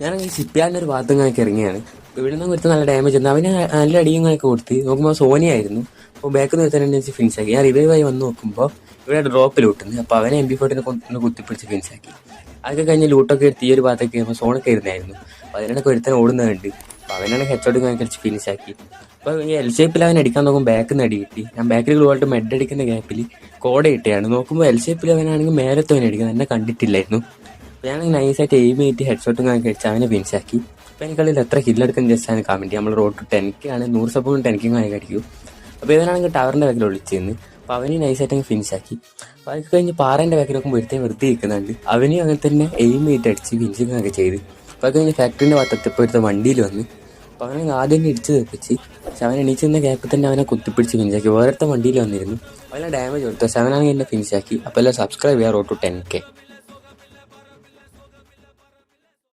ഞാനാണെങ്കിൽ സിപ്പിയാടിന്റെ ഒരു ഭാഗത്തും കാണിക്കാൻ ഇറങ്ങിയാണ്. ഇവിടെ നിന്ന് ഒരുത്ത നല്ല ഡാമേജ് ഉണ്ട്. അവന് നല്ല അടിയും ഒക്കെ കൊടുത്ത് നോക്കുമ്പോൾ സോനി ആയിരുന്നു. അപ്പോൾ ബാക്കിൽ നിന്ന് ഒരുത്തന്നെ ഫിനിഷ് ആക്കി. ഞാൻ റിവൈവ് ആയി വന്ന് നോക്കുമ്പോൾ ഇവിടെ ഡ്രോപ്പ് ലൂട്ടുന്നു അപ്പോൾ അവനെ എം ബി ഫോർട്ടിനെ കൊണ്ട് കുത്തിപ്പിടിച്ച് ഫിനിഷ് ആക്കി. അതൊക്കെ കഴിഞ്ഞ് ലൂട്ടൊക്കെ എടുത്ത് ഈ ഒരു ഭാഗത്തേക്ക് കഴിയുമ്പോൾ സോണൊക്കെ ഇരുന്നായിരുന്നു. അപ്പോൾ അതിനൊക്കെ ഒരുത്തനെ ഓടുന്നുണ്ട് അപ്പോൾ അവനാണ് ഹെഡ്ഷോട്ട് കളിച്ച് ഫിനിഷ് ആക്കി. അപ്പോൾ ഈ എൽ ഷേപ്പിൽ അവൻ അടിക്കാൻ നോക്കുമ്പോൾ ബാക്കിൽ നിന്ന് കിട്ടി. ഞാൻ ബാക്കിൽ ഗ്ലൂവായിട്ട് മെഡ് അടിക്കുന്ന ഗ്യാപ്പിൽ കോട ഇട്ടയാണ് നോക്കുമ്പോൾ എൽ ഷേപ്പിൽ അവനാണെങ്കിൽ മേലത്തെ അവൻ അടിക്കുന്നത്. എന്നെ കണ്ടിട്ടില്ലായിരുന്നു. ഞാൻ നൈസായിട്ട് എയിം ചെയ്തിട്ട് ഹെഡ്ഷോട്ടും കാണിച്ച് അടിച്ച് അവനെ വിൻസാക്കി ആക്കി. എനിക്ക് കളിയിൽ എത്ര ഹില്ലെടുക്കുന്ന ജസ്റ്റ് ആണ് കാമിന്റെ നമ്മൾ റോഡ് ടു ടെൻക്ക് ആണ് നൂറ് സപ്പോർട്ടും ടെൻക്കും കാണിക്ക് അടിക്കും. അപ്പോൾ ഇവനാണെങ്കിൽ ടവറിന്റെ ബാക്കിൽ ഒളിച്ചിരുന്ന് അപ്പോൾ അവന് നൈസായിട്ട് അങ്ങ് ഫിനിഷ് ആക്കി. അപ്പോൾ അതൊക്കെ കഴിഞ്ഞ് പാറേന്റെ ബാക്കിൽ നോക്കുമ്പോൾ ഒരുത്തൻ വെറുതെ ഇരിക്കുന്നുണ്ട്. അവനും അങ്ങനെ തന്നെ എയിം ചെയ്തിട്ട് അടിച്ച് ഫിനിഷിങ് ഒക്കെ ചെയ്ത്. അപ്പോൾ അത് കഴിഞ്ഞ് ഫാക്ടറിന്റെ ഭാഗത്തെത്തിയപ്പോൾ ഒരുത്ത വണ്ടിയിൽ വന്ന്. അപ്പോൾ അവനെ ആദ്യം തന്നെ ഇടിച്ച് തെപ്പിച്ച് പക്ഷെ അവൻ എണീച്ച് നിന്ന ഗ്യാപ്പിൽ തന്നെ അവനെ കുത്തിപ്പിടിച്ച് ഫിനിഷാക്കി വേറെ വണ്ടിയിൽ വന്നിരുന്നു. അവനെ ഡാമേജ് കൊടുത്തു. പക്ഷെ അവനാണെങ്കിൽ എന്നെ ഫിനിഷാക്കി അപ്പോൾ എല്ലാം സബ്സ്ക്രൈബ് ചെയ്യാം റോഡ് ടു ടെൻ കെ